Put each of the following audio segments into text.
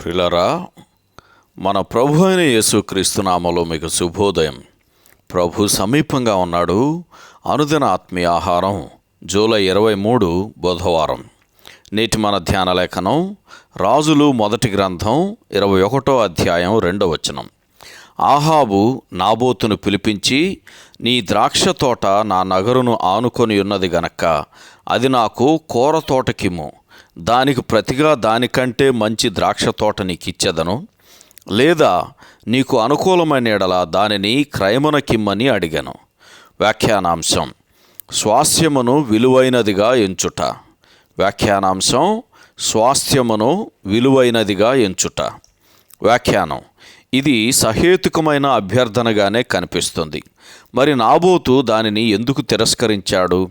ప్రిలరా మన ప్రభు అయిన యేసుక్రీస్తు నామలో మీకు శుభోదయం. ప్రభు సమీపంగా ఉన్నాడు. అనుదిన ఆత్మీయ ఆహారం జూలై ఇరవై మూడు బుధవారం. నేటి మన ధ్యాన లేఖనం రాజులు మొదటి గ్రంథం ఇరవై ఒకటో అధ్యాయం రెండో వచనం. ఆహాబు నాబోతును పిలిపించి నీ ద్రాక్ష తోట నా నగరును ఆనుకొని ఉన్నది గనక అది నాకు కూర తోటకిము దానికి ప్రతిగా దానికంటే మంచి ద్రాక్ష తోట నీకిచ్చెదను లేదా నీకు అనుకూలమైన ఎడల దానిని క్రయమునకిమ్మని అడిగాను. వ్యాఖ్యానాంశం స్వాస్థ్యమును విలువైనదిగా ఎంచుట. వ్యాఖ్యానాంశం స్వాస్థ్యమును విలువైనదిగా ఎంచుట. వ్యాఖ్యానం ఇది సహేతుకమైన అభ్యర్థనగానే కనిపిస్తుంది. మరి నాబోతు దానిని ఎందుకు తిరస్కరించాడు?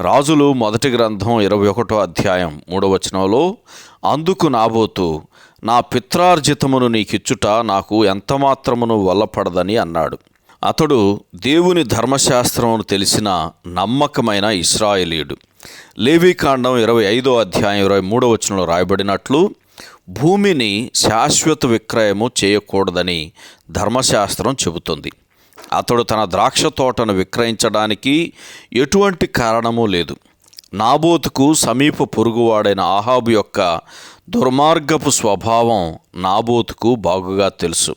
రాజులు మొదటి గ్రంథం ఇరవై ఒకటో అధ్యాయం మూడవ వచనంలో అందుకు నాబోతు నా పిత్రార్జితమును నీకిచ్చుట నాకు ఎంతమాత్రమును వల్లపడదని అన్నాడు. అతడు దేవుని ధర్మశాస్త్రమును తెలిసిన నమ్మకమైన ఇస్రాయేలీయుడు లేవీకాండం ఇరవై ఐదో అధ్యాయం ఇరవై మూడో వచనంలో రాయబడినట్లు భూమిని శాశ్వత విక్రయము చేయకూడదని ధర్మశాస్త్రం చెబుతుంది. అతడు తన ద్రాక్ష తోటను విక్రయించడానికి ఎటువంటి కారణము లేదు. నాబోతుకు సమీప పొరుగువాడైన ఆహాబు యొక్క దుర్మార్గపు స్వభావం నాబోతుకు బాగుగా తెలుసు.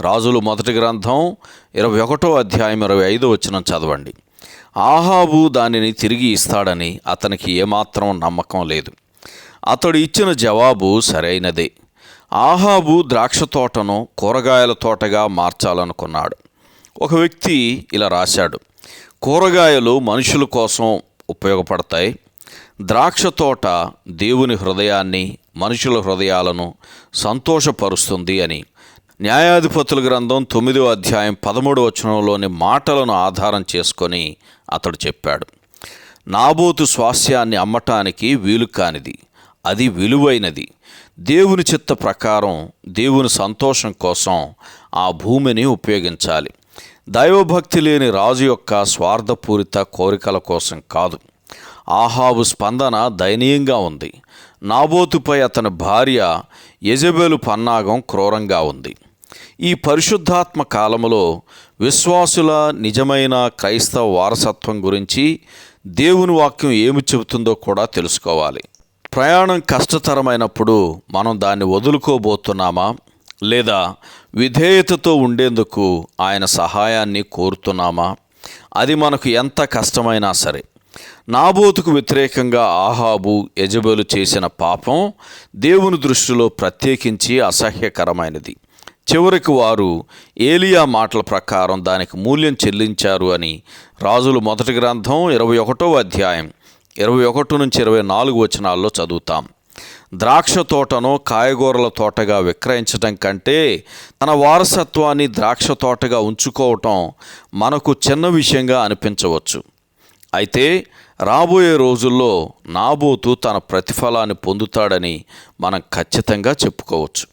రాజులు మొదటి గ్రంథం ఇరవై ఒకటో అధ్యాయం ఇరవై ఐదో వచ్చిన చదవండి. ఆహాబు దానిని తిరిగి ఇస్తాడని అతనికి ఏమాత్రం నమ్మకం లేదు. అతడు ఇచ్చిన జవాబు సరైనదే. ఆహాబు ద్రాక్ష తోటను కూరగాయల తోటగా మార్చాలనుకున్నాడు. ఒక వ్యక్తి ఇలా రాశాడు. కూరగాయలు మనుషుల కోసం ఉపయోగపడతాయి. ద్రాక్ష తోట దేవుని హృదయాన్ని మనుషుల హృదయాలను సంతోషపరుస్తుంది అని. న్యాయాధిపతుల గ్రంథం తొమ్మిదో అధ్యాయం పదమూడు వచనంలోని మాటలను ఆధారం చేసుకొని అతడు చెప్పాడు. నాబోతు స్వాస్యాన్ని అమ్మటానికి వీలు కానిది అది విలువైనది. దేవుని చిత్త ప్రకారం దేవుని సంతోషం కోసం ఆ భూమిని ఉపయోగించాలి. దైవభక్తి లేని రాజు యొక్క స్వార్థపూరిత కోరికల కోసం కాదు. ఆహాబు స్పందన దయనీయంగా ఉంది. నాబోతుపై అతని భార్య యజబేలు పన్నాగం క్రూరంగా ఉంది. ఈ పరిశుద్ధాత్మ కాలములో విశ్వాసుల నిజమైన క్రైస్తవ వారసత్వం గురించి దేవుని వాక్యం ఏమి చెబుతుందో కూడా తెలుసుకోవాలి. ప్రయాణం కష్టతరమైనప్పుడు మనం దాన్ని వదులుకోబోతున్నామా? లేదా విధేయతతో ఉండేందుకు ఆయన సహాయాన్ని కోరుతున్నామా? అది మనకు ఎంత కష్టమైనా సరే. నాబోతుకు వ్యతిరేకంగా ఆహాబు యజబెలు చేసిన పాపం దేవుని దృష్టిలో ప్రత్యేకించి అసహ్యకరమైనది. చివరికి వారు ఏలియా మాటల ప్రకారం దానికి మూల్యం చెల్లించారు అని రాజులు మొదటి గ్రంథం ఇరవై ఒకటో అధ్యాయం ఇరవై ఒకటి నుంచి ఇరవై నాలుగు వచనాల్లో చదువుతాం. ద్రాక్ష తోటను కాయగూరల తోటగా విక్రయించడం కంటే తన వారసత్వాన్ని ద్రాక్ష తోటగా ఉంచుకోవటం మనకు చిన్న విషయంగా అనిపించవచ్చు. అయితే రాబోయే రోజుల్లో నాబోతు తన ప్రతిఫలాన్ని పొందుతాడని మనం ఖచ్చితంగా చెప్పుకోవచ్చు.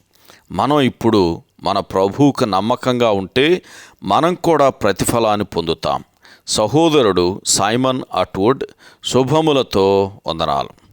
మనం ఇప్పుడు మన ప్రభువుకు నమ్మకంగా ఉంటే మనం కూడా ప్రతిఫలాన్ని పొందుతాం. సహోదరుడు సైమన్ అట్వుడ్ శుభములతో వందనాలు.